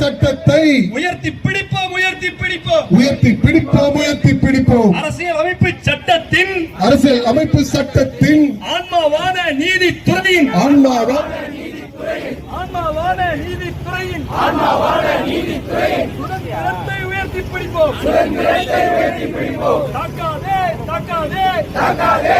சட்டத்தை உயர்த்தி பிடிப்போம் உயர்த்தி பிடிப்போம். உயர்த்தி பிடிப்போம் உயர்த்தி பிடிப்போம். அரசியல் அமைப்பு சட்டத்தின் அரசியல் அமைப்பு சட்டத்தின் ஆன்மாவான நீதித்துறையின் ஆன்மாவா ஆன்மாவான நீதித்துறையின் ஆன்மாவான நீதித்துறையின் சுதந்திரத்தை உயர்த்தி பிடிப்போம். சுதந்திரத்தை உயர்த்தி பிடிப்போம். தாக்காதே. தாக்காதே தாக்காதே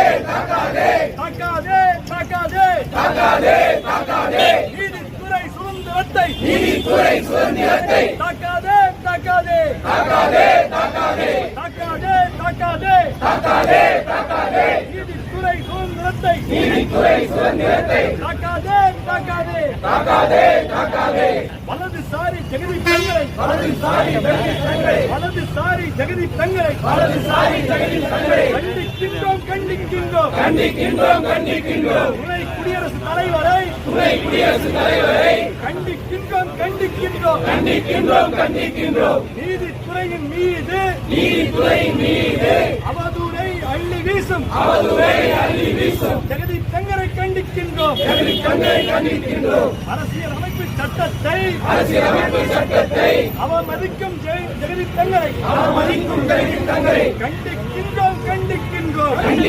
தாக்காதே தாக்காதே தாக்காதே நீதித்துறை சுதந்திரத்தை நீதித்துறை சுதந்திரத்தை தாக்காதே தாக்காதே. தாக்காதே தாக்காதே. தாக்காதே தாக்காதே. தாக்காதே தாக்காதே. நீதித்துறை சுதந்திரத்தை. நீதித்துறை சுதந்திரத்தை. தாக்காதே தாக்காதே. தாக்காதே தாக்காதே. வலதுசாரி ஜெகதி தங்களை வலதுசாரி ஜெகதி தங்களை வலதுசாரி ஜெகதி தங்களை வலதுசாரி ஜெகதி தங்களை கண்டிக்கின்றோம் கண்டிக்கின்றோம். கண்டிக்கின்றோம் கண்டிக்கின்றோம். குடியரசுத் தலைவரை துணை குடியரசுத் தலைவரை கண்டிக்கின்றோம் கண்டிக்கின்றோம். கண்டிக்கின்றோம் கண்டிக்கின்றோம். நீதித்துறையின் மீது நீதித்துறையின் மீது அவதூறை அள்ளி வீசும். அவதூறை அள்ளி வீசும். ஜெகதி தங்களை கண்டிக்கின்றோம். ஜெகதி தங்களை கண்டிக்கின்றோம். அரசியல் அமைப்பு சட்டத்தை அரசியல் அமைப்பு சட்டத்தை அவமதிக்கும் ஜெய- ஜெகதி தங்களை அவமதிக்கும் ஜெகதி தங்களை கண்டிக்கின்றோம்.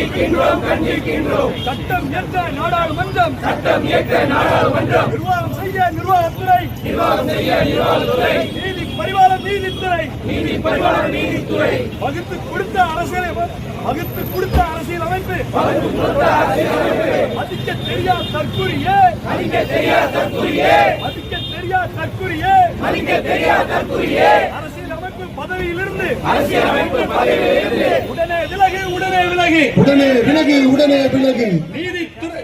கண்டிக்கின்றோம் கண்டிக்கின்றோம் சட்டம் இயற்ற நாடாளுமன்றம். சட்டம் இயற்ற நாடாளுமன்றம். நிர்வாகம் செய்ய நிர்வாகத்துறை. நிர்வாகம் செய்ய நிர்வாகத்துறை. நீதி பரிவார நீதித்துறை. நீதி பரிவார நீதித்துறை. வகுத்து கொடுத்த அரசியல் வகுத்து கொடுத்த அரசியல் அமைப்பு. மதிக்க தெரியா தற்குறியே. மதிக்க தெரியா தற்குறியே. மதிக்க தெரியா தற்குறியே. மதிக்க தெரியா தற்குறியே. அரசியல் அமைப்பு பதவியிலிருந்து. அரசியல் அமைப்பு பதவியிலிருந்து. உடனே விலகு விலகு உடனே விலகு உடனே விலகு.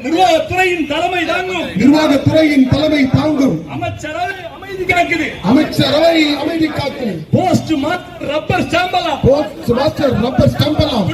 நிர்வாகத்துறையின் தலைமை தாங்கும். நிர்வாகத்துறையின் தலைமை தாங்கும். அமைச்சரவை அமைதி காக்குது. அமைச்சரவை அமைதி காக்கும் போஸ்ட் மாஸ்டர் ரப்பர் ஸ்டாம்பலா போஸ்ட் மாஸ்டர் ரப்பர் ஸ்டம்பலாம்